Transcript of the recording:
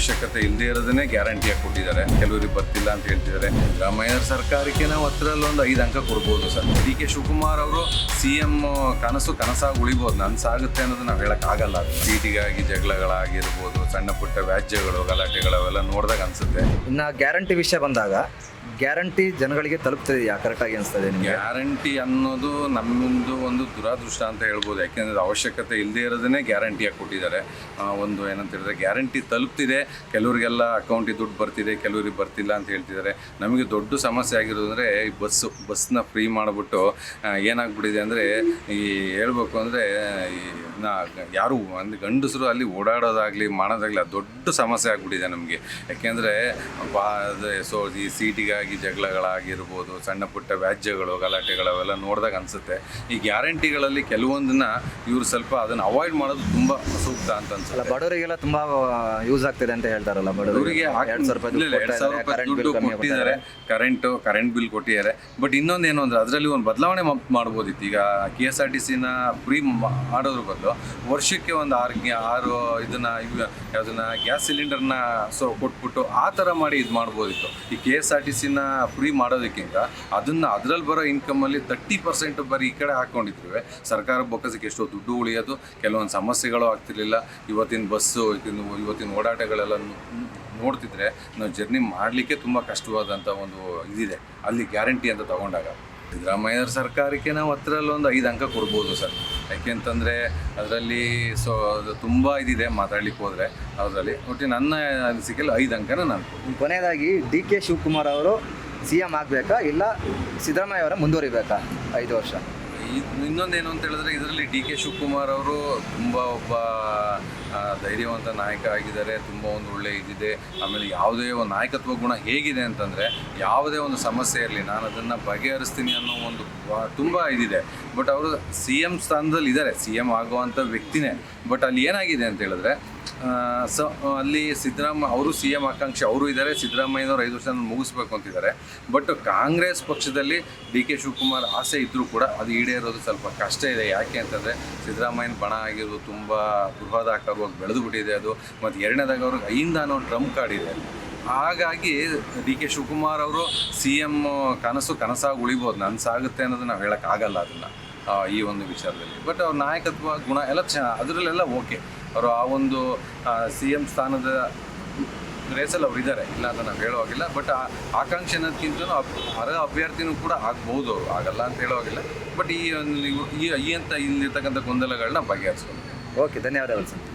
ಅವಶ್ಯಕತೆ ಇಲ್ಲದೆ ಇರೋದನ್ನೇ ಗ್ಯಾರಂಟಿಯಾಗಿ ಕೊಟ್ಟಿದ್ದಾರೆ. ಕೆಲವರಿಗೆ ಬರ್ತಿಲ್ಲ ಅಂತ ಹೇಳ್ತಿದ್ದಾರೆ. ಸಿದ್ದರಾಮಯ್ಯ ಸರ್ಕಾರಕ್ಕೆ ನಾವು ಹತ್ರಲ್ಲೊಂದು ಒಂದು ಐದು ಅಂಕ ಕೊಡ್ಬೋದು ಸರ್. ಡಿ ಕೆ ಶಿವಕುಮಾರ್ ಅವರು ಸಿ ಎಂ ಕನಸು ಕನಸಾಗಿ ಉಳಿಬೋದು. ನನ್ಸಾಗುತ್ತೆ ಅನ್ನೋದು ನಾವು ಹೇಳೋಕ್ಕಾಗಲ್ಲ ಸೀಟಿಗಾಗಿ ಜಗಳಗಳಾಗಿರ್ಬೋದು ಸಣ್ಣ ಪುಟ್ಟ ವ್ಯಾಜ್ಯಗಳು ಗಲಾಟೆಗಳು ಅವೆಲ್ಲ ನೋಡಿದಾಗ ಅನಿಸುತ್ತೆ. ಇನ್ನು ಗ್ಯಾರಂಟಿ ವಿಷಯ ಬಂದಾಗ ಗ್ಯಾರಂಟಿ ಜನಗಳಿಗೆ ತಲುಪ್ತಿದೆಯಾ ಕರೆಕ್ಟಾಗಿ ಅನಿಸ್ತದೆ ನಿಮಗೆ? ಗ್ಯಾರಂಟಿ ಅನ್ನೋದು ನಮ್ಮದು ಒಂದು ದುರಾದೃಷ್ಟ ಅಂತ ಹೇಳ್ಬೋದು. ಯಾಕೆಂದರೆ ಅವಶ್ಯಕತೆ ಇಲ್ಲದೆ ಇರೋದನ್ನೇ ಗ್ಯಾರಂಟಿಯಾಗಿ ಕೊಟ್ಟಿದ್ದಾರೆ. ಒಂದು ಏನಂತ ಹೇಳಿದ್ರೆ ಗ್ಯಾರಂಟಿ ತಲುಪ್ತಿದೆ. ಕೆಲವರಿಗೆಲ್ಲ ಅಕೌಂಟಿಗೆ ದುಡ್ಡು ಬರ್ತಿದೆ, ಕೆಲವರಿಗೆ ಬರ್ತಿಲ್ಲ ಅಂತ ಹೇಳ್ತಿದ್ದಾರೆ. ನಮಗೆ ದೊಡ್ಡ ಸಮಸ್ಯೆ ಆಗಿರೋದು ಅಂದರೆ ಈ ಬಸ್ಸು ಬಸ್ನ ಫ್ರೀ ಮಾಡಿಬಿಟ್ಟು ಏನಾಗ್ಬಿಟ್ಟಿದೆ ಅಂದರೆ ಈ ಹೇಳ್ಬೇಕು ಅಂದರೆ ಈ ಯಾರು ಒಂದು ಗಂಡಸರು ಅಲ್ಲಿ ಓಡಾಡೋದಾಗಲಿ ಮಾಡೋದಾಗಲಿ ಅದು ದೊಡ್ಡ ಸಮಸ್ಯೆ ಆಗಿಬಿಟ್ಟಿದೆ ನಮಗೆ. ಯಾಕೆಂದರೆ ಬಾ ಸೊ ಈ ಸೀಟಿಗಾಗಿ ಜಗಳಗಳಾಗಿರ್ಬೋದು ಸಣ್ಣ ಪುಟ್ಟ ವ್ಯಾಜ್ಯಗಳು ಗಲಾಟೆಗಳು ಅವೆಲ್ಲ ನೋಡಿದಾಗ ಅನಿಸುತ್ತೆ. ಈ ಗ್ಯಾರಂಟಿಗಳಲ್ಲಿ ಕೆಲವೊಂದನ್ನ ಇವರು ಸ್ವಲ್ಪ ಅದನ್ನು ಅವಾಯ್ಡ್ ಮಾಡೋದು ತುಂಬ ಸೂಕ್ತ ಅಂತ ಅನ್ಸುತ್ತೆ. ಬಡವರಿಗೆಲ್ಲ ತುಂಬಾ ಯೂಸ್ ಆಗ್ತಿದೆ ಅಂತ ಹೇಳ್ತಾರಲ್ಲ ಬಡವರಿಗೆ. ಎರಡು ಸಾವಿರ ರೂಪಾಯಿ ದುಡ್ಡು ಕೊಟ್ಟಿದ್ದಾರೆ ಕರೆಂಟು ಕರೆಂಟ್ ಬಿಲ್ ಕೊಟ್ಟಿದ್ದಾರೆ. ಬಟ್ ಇನ್ನೊಂದೇನು ಅಂದ್ರೆ ಅದರಲ್ಲಿ ಒಂದು ಬದಲಾವಣೆ ಮಾಡ್ಬೋದಿತ್ತು. ಈಗ ಕೆ ಎಸ್ ಆರ್ ಟಿ ಸಿನ ಫ್ರೀ ಮಾಡೋದ್ರ ಬದಲು ವರ್ಷಕ್ಕೆ ಒಂದು ಆರು ಆರು ಇದನ್ನ ಯಾವ್ದನ್ನ, ಗ್ಯಾಸ್ ಸಿಲಿಂಡರ್ನ ಸೊ ಕೊಟ್ಬಿಟ್ಟು ಆ ಥರ ಮಾಡಿ ಇದು ಮಾಡ್ಬೋದಿತ್ತು. ಈ ಕೆ ಎಸ್ ಆರ್ ಟಿ ಸಿನ ಫ್ರೀ ಮಾಡೋದಕ್ಕಿಂತ ಅದನ್ನು ಅದರಲ್ಲಿ ಬರೋ ಇನ್ಕಮಲ್ಲಿ ತರ್ಟಿ ಪರ್ಸೆಂಟ್ ಬರೀ ಈ ಕಡೆ ಹಾಕ್ಕೊಂಡಿದ್ವಿ ಸರ್ಕಾರ ಬೊಕ್ಕಸಕ್ಕೆ ಎಷ್ಟೋ ದುಡ್ಡು ಉಳಿಯೋದು, ಕೆಲವೊಂದು ಸಮಸ್ಯೆಗಳು ಆಗ್ತಿರ್ಲಿಲ್ಲ. ಇವತ್ತಿನ ಬಸ್ಸು ಇವತ್ತಿನ ಇವತ್ತಿನ ಓಡಾಟಗಳೆಲ್ಲ ನೋಡ್ತಿದ್ರೆ ನಾವು ಜರ್ನಿ ಮಾಡಲಿಕ್ಕೆ ತುಂಬ ಕಷ್ಟವಾದಂಥ ಒಂದು ಇದಿದೆ. ಅಲ್ಲಿ ಗ್ಯಾರಂಟಿ ಅಂತ ತಗೊಂಡಾಗ. ಸಿದ್ದರಾಮಯ್ಯ ಸರ್ಕಾರಕ್ಕೆ ನಾವು ಹತ್ರಲ್ಲೊಂದು ಐದು ಅಂಕ ಕೊಡ್ಬೋದು ಸರ್. ಯಾಕೆಂತಂದರೆ ಅದರಲ್ಲಿ ಸೊ ಅದು ತುಂಬ ಇದಿದೆ ಮಾತಾಡ್ಲಿಕ್ಕೆ ಹೋದರೆ ಅದರಲ್ಲಿ ಒಟ್ಟು ನನ್ನ ಅನಿಸಿಕೆಯಲ್ಲಿ ಐದು ಅಂಕನ ನಾನು. ಕೊನೆಯದಾಗಿ ಡಿ ಕೆ ಶಿವಕುಮಾರ್ ಅವರು ಸಿ ಎಂ ಆಗಬೇಕಾ ಇಲ್ಲ ಸಿದ್ದರಾಮಯ್ಯ ಅವರ ಮುಂದುವರಿಬೇಕಾ ಐದು ವರ್ಷ ಇನ್ನೊಂದೇನು ಅಂತ ಹೇಳಿದ್ರೆ ಇದರಲ್ಲಿ ಡಿ ಕೆ ಶಿವಕುಮಾರ್ ಅವರು ತುಂಬ ಒಬ್ಬ ಧೈರ್ಯವಂತ ನಾಯಕ ಆಗಿದ್ದಾರೆ, ತುಂಬ ಒಂದು ಒಳ್ಳೆ ಇದಿದೆ. ಆಮೇಲೆ ಯಾವುದೇ ಒಂದು ನಾಯಕತ್ವ ಗುಣ ಹೇಗಿದೆ ಅಂತಂದರೆ ಯಾವುದೇ ಒಂದು ಸಮಸ್ಯೆ ಇರಲಿ, ನಾನು ಅದನ್ನು ಬಗೆಹರಿಸ್ತೀನಿ ಅನ್ನೋ ಒಂದು ತುಂಬ ಇದಿದೆ. ಬಟ್ ಅವರು ಸಿ ಎಂ ಸ್ಥಾನದಲ್ಲಿ ಇದ್ದಾರೆ ಸಿ ಎಂ ಆಗುವಂಥ ವ್ಯಕ್ತಿನೇ. ಬಟ್ ಅಲ್ಲಿ ಏನಾಗಿದೆ ಅಂತ ಹೇಳಿದ್ರೆ ಸೊ ಅಲ್ಲಿ ಸಿದ್ದರಾಮ ಅವರು ಸಿ ಎಂ ಆಕಾಂಕ್ಷಿ, ಅವರು ಇದ್ದಾರೆ. ಸಿದ್ದರಾಮಯ್ಯನವರು ಐದು ವರ್ಷ ಮುಗಿಸ್ಬೇಕು ಅಂತಿದ್ದಾರೆ. ಬಟ್ ಕಾಂಗ್ರೆಸ್ ಪಕ್ಷದಲ್ಲಿ ಡಿ ಕೆ ಶಿವಕುಮಾರ್ ಆಸೆ ಇದ್ದರೂ ಕೂಡ ಅದು ಈಡೇರೋದು ಸ್ವಲ್ಪ ಕಷ್ಟ ಇದೆ. ಯಾಕೆ ಅಂತಂದರೆ ಸಿದ್ದರಾಮಯ್ಯನ ಬಣ ಆಗಿರೋದು ತುಂಬ ಬೃಹದಾಕಾರವಾಗಿ ಬೆಳೆದುಬಿಟ್ಟಿದೆ ಅದು. ಮತ್ತು ಎರಡನೇದಾಗ ಅವ್ರಿಗೆ ಐಂದ ಅನ್ನೋ ಟ್ರಂಪ್ ಕಾರ್ಡ್ ಇದೆ. ಹಾಗಾಗಿ ಡಿ ಕೆ ಶಿವಕುಮಾರ್ ಅವರು ಸಿ ಎಂ ಕನಸು ಕನಸಾಗಿ ಉಳಿಬೋದು. ನನ್ನ ಸಾಗುತ್ತೆ ಅನ್ನೋದು ನಾವು ಹೇಳೋಕ್ಕಾಗಲ್ಲ ಅದನ್ನು. ಈ ಒಂದು ವಿಚಾರದಲ್ಲಿ. ಬಟ್ ಅವ್ರ ನಾಯಕತ್ವ, ಗುಣ ಎಲ್ಲ ಚ, ಅದರಲ್ಲೆಲ್ಲ ಓಕೆ ಅವರು ಆ ಒಂದು ಸಿ ಎಂ ಸ್ಥಾನದ ರೇಸಲ್ಲಿ ಅವ್ರು ಇದ್ದಾರೆ ಇಲ್ಲ ಅಂತ ನಾವು ಹೇಳುವಾಗಿಲ್ಲ ಬಟ್ ಆಕಾಂಕ್ಷೆ ಅನ್ನೋದಕ್ಕಿಂತ ಅರ್ಹ ಅಭ್ಯರ್ಥಿನೂ ಕೂಡ ಆಗ್ಬೋದು ಅವರು. ಆಗಲ್ಲ ಅಂತ ಹೇಳುವಾಗಿಲ್ಲ ಬಟ್ ಈ ಒಂದು, ಈ ಅಂತ ಇಲ್ಲಿರ್ತಕ್ಕಂಥ ಗೊಂದಲಗಳನ್ನ ಬಗೆಹರಿಸ್ಕೊಂಡು ಓಕೆ ಧನ್ಯವಾದಗಳು ಸರ್.